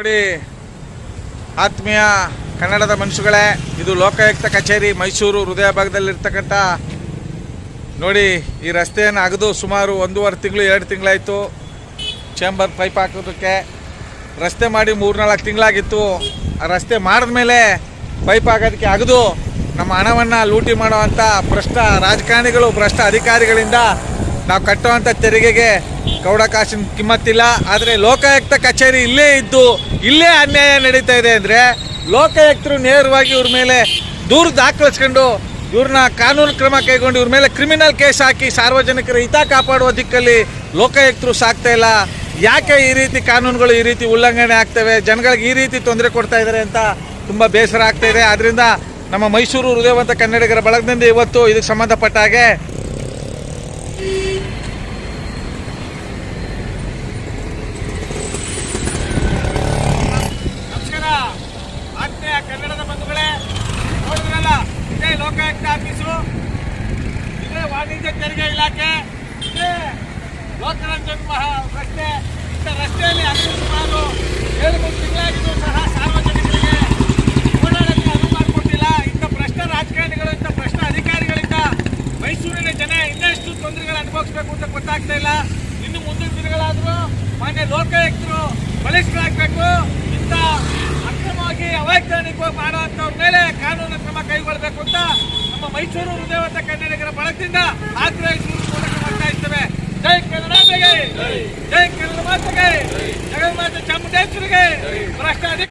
ನೋಡಿ, ಆತ್ಮೀಯ ಕನ್ನಡದ ಮನುಷ್ಯಗಳೇ ಇದು ಲೋಕಾಯುಕ್ತ ಕಚೇರಿ ಮೈಸೂರು ಹೃದಯ ಭಾಗದಲ್ಲಿರ್ತಕ್ಕಂಥ, ನೋಡಿ, ಈ ರಸ್ತೆಯನ್ನು ಅಗದು ಸುಮಾರು ಒಂದೂವರೆ ತಿಂಗಳು, ಎರಡು ತಿಂಗಳಾಯಿತು. ಚೇಂಬರ್ ಪೈಪ್ ಹಾಕೋದಕ್ಕೆ ರಸ್ತೆ ಮಾಡಿ ಮೂರ್ನಾಲ್ಕು ತಿಂಗಳಾಗಿತ್ತು. ಆ ರಸ್ತೆ ಮಾಡಿದ್ಮೇಲೆ ಪೈಪ್ ಹಾಕೋದಕ್ಕೆ ಅಗದು ನಮ್ಮ ಹಣವನ್ನು ಲೂಟಿ ಮಾಡುವಂಥ ಭ್ರಷ್ಟ ರಾಜಕಾರಣಿಗಳು, ಭ್ರಷ್ಟ ಅಧಿಕಾರಿಗಳಿಂದ ನಾವು ಕಟ್ಟುವಂಥ ತೆರಿಗೆಗೆ ಕೌಡ ಕಾಸಿನ ಕಿಮ್ಮತ್ತಿಲ್ಲ, ಆದರೆ ಲೋಕಾಯುಕ್ತ ಕಚೇರಿ ಇಲ್ಲೇ ಇದ್ದು, ಇಲ್ಲೇ ಅನ್ಯಾಯ ನಡೀತಾ ಇದೆ ಅಂದರೆ ಲೋಕಾಯುಕ್ತರು ನೇರವಾಗಿ ಇವ್ರ ಮೇಲೆ ದೂರು ದಾಖಲಿಸ್ಕೊಂಡು ಇವ್ರನ್ನ ಕಾನೂನು ಕ್ರಮ ಕೈಗೊಂಡು ಇವ್ರ ಮೇಲೆ ಕ್ರಿಮಿನಲ್ ಕೇಸ್ ಹಾಕಿ ಸಾರ್ವಜನಿಕರ ಹಿತ ಕಾಪಾಡುವ ದಿಕ್ಕಲ್ಲಿ ಲೋಕಾಯುಕ್ತರು ಸಾಕ್ತಾ ಇಲ್ಲ. ಯಾಕೆ ಈ ರೀತಿ ಕಾನೂನುಗಳು ಈ ರೀತಿ ಉಲ್ಲಂಘನೆ ಆಗ್ತವೆ? ಜನಗಳಿಗೆ ಈ ರೀತಿ ತೊಂದರೆ ಕೊಡ್ತಾ ಇದ್ದಾರೆ ಅಂತ ತುಂಬ ಬೇಸರ ಆಗ್ತಾ ಇದೆ. ಆದ್ದರಿಂದ ನಮ್ಮ ಮೈಸೂರು ಹೃದಯವಂತ ಕನ್ನಡಿಗರ ಬಳಗದಿಂದ ಇವತ್ತು ಇದಕ್ಕೆ ಸಂಬಂಧಪಟ್ಟ ಹಾಗೆ ನಮಸ್ಕಾರ ಆತ್ಮೀಯ ಕನ್ನಡದ ಬಂಧುಗಳೇ ನೋಡಿದ್ರಲ್ಲ ಇದೇ ಲೋಕಾಯುಕ್ತ ಆಫೀಸು ಇದೇ ವಾಣಿಜ್ಯ ತೆರಿಗೆ ಇಲಾಖೆ ಲೋಕರಂಜನ್ ರಸ್ತೆ ಇಂಥ ರಸ್ತೆಯಲ್ಲಿ ಅತಿ ಸುಮಾರು ಏಳು ಮೂರು ತಿಂಗಳಾಗಿದ್ದು ಸಹ ಸಾರ್ವಜನಿಕರಿಗೆ ಓಡಾಡಕ್ಕೆ ಅನುವು ಮಾಡಿಕೊಟ್ಟಿಲ್ಲ ಇಂಥ ಭ್ರಷ್ಟ ರಾಜಕಾರಣಿಗಳು, ಇಂಥ ಭ್ರಷ್ಟ ಅಧಿಕಾರಿಗಳಿಂದ ಮೈಸೂರಿನ ಜನ ಇನ್ನಷ್ಟು ತೊಂದರೆಗಳು ಅನುಭವಿಸ್ಬೇಕು ಅಂತ ಗೊತ್ತಾಗ್ತಾ ಇಲ್ಲ. ಇನ್ನು ಮುಂದಿನ ದಿನಗಳಾದರೂ ಮಾನ್ಯ ಲೋಕಾಯುಕ್ತರು ಬಲಿಷ್ಠರಾಗಬೇಕು. ಇಂಥ ಅಕ್ರಮವಾಗಿ ಅವೈಜ್ಞಾನಿಕವಾಗಿ ಮಾಡುವಂತವ್ರ ಮೇಲೆ ಕಾನೂನು ಕ್ರಮ ಕೈಗೊಳ್ಳಬೇಕು ಅಂತ ನಮ್ಮ ಮೈಸೂರು ಹೃದಯವಂತ ಕನ್ನಡಿಗರ ಬಳಕದಿಂದ ಆಗ್ರಹಿಸಿ ಮಾಡ್ತಾ ಇದ್ದೇವೆ. ಜೈ ಕನ್ನಡ ಜೈ ಕನ್ನಡ ಮಾತೆಗೆ, ಜಗನ್ಮಾತೆ ಚಾಮುಂಡೇಶ್ವರಿಗೆ ಭ್ರಷ್ಟ ಅಧಿಕಾರಿ